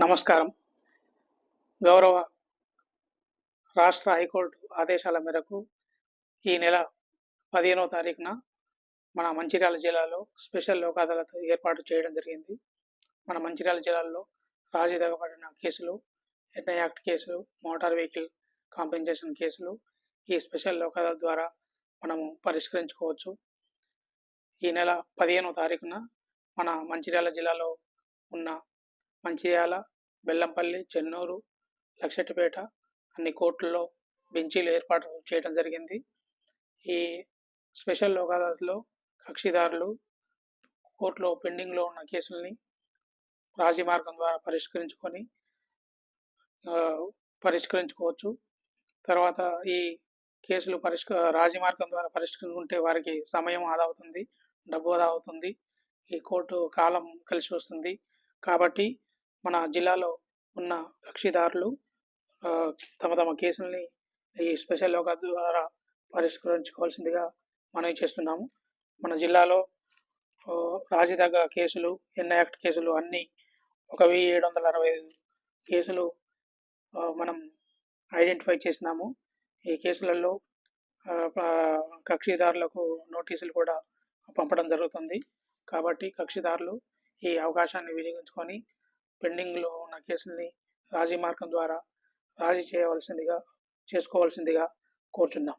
నమస్కారం. గౌరవ రాష్ట్ర హైకోర్టు ఆదేశాల మేరకు ఈ నెల పదిహేనవ తారీఖున మన మంచిర్యాల జిల్లాలో స్పెషల్ లోక్ అదాలత్ ఏర్పాటు చేయడం జరిగింది. మన మంచిర్యాల జిల్లాలో రాజీ దగ్గబడిన కేసులు ఎన్ఐ యాక్ట్ కేసులు మోటార్ వెహికల్ కాంపెన్సేషన్ కేసులు ఈ స్పెషల్ లోక్ అదాలత్ ద్వారా మనము పరిష్కరించుకోవచ్చు. ఈ నెల పదిహేనవ తారీఖున మన మంచిర్యాల జిల్లాలో ఉన్న మంచిర్యాల బెల్లంపల్లి చెన్నూరు లక్షటిపేట అన్ని కోర్టుల్లో బెంచీలు ఏర్పాటు చేయడం జరిగింది. ఈ స్పెషల్ లోక్ అదాలత్లో కక్షిదారులు కోర్టులో పెండింగ్లో ఉన్న కేసుల్ని రాజీ మార్గం ద్వారా పరిష్కరించుకొని పరిష్కరించుకోవచ్చు. తర్వాత ఈ కేసులు పరిష్క రాజీ మార్గం ద్వారా పరిష్కరించుకుంటే వారికి సమయం ఆదా అవుతుంది డబ్బు ఆదా అవుతుంది. ఈ కోర్టు కాలం కలిసి వస్తుంది. కాబట్టి మన జిల్లాలో ఉన్న కక్షిదారులు తమ తమ కేసుల్ని ఈ స్పెషల్ లోక ద్వారా పరిష్కరించుకోవాల్సిందిగా మనవి చేస్తున్నాము. మన జిల్లాలో రాజీదగ్గ కేసులు ఎన్ యాక్ట్ కేసులు అన్నీ ఒక వెయ్యి ఏడు వందల అరవై ఐదు కేసులు మనం ఐడెంటిఫై చేసినాము. ఈ కేసులలో కక్షిదారులకు నోటీసులు కూడా పంపడం జరుగుతుంది. కాబట్టి కక్షిదారులు ఈ అవకాశాన్ని వినియోగించుకొని పెండింగ్లో ఉన్న కేసుల్ని రాజీ మార్గం ద్వారా రాజీ చేయవలసిందిగా చేసుకోవాల్సిందిగా కోరుచున్నాం.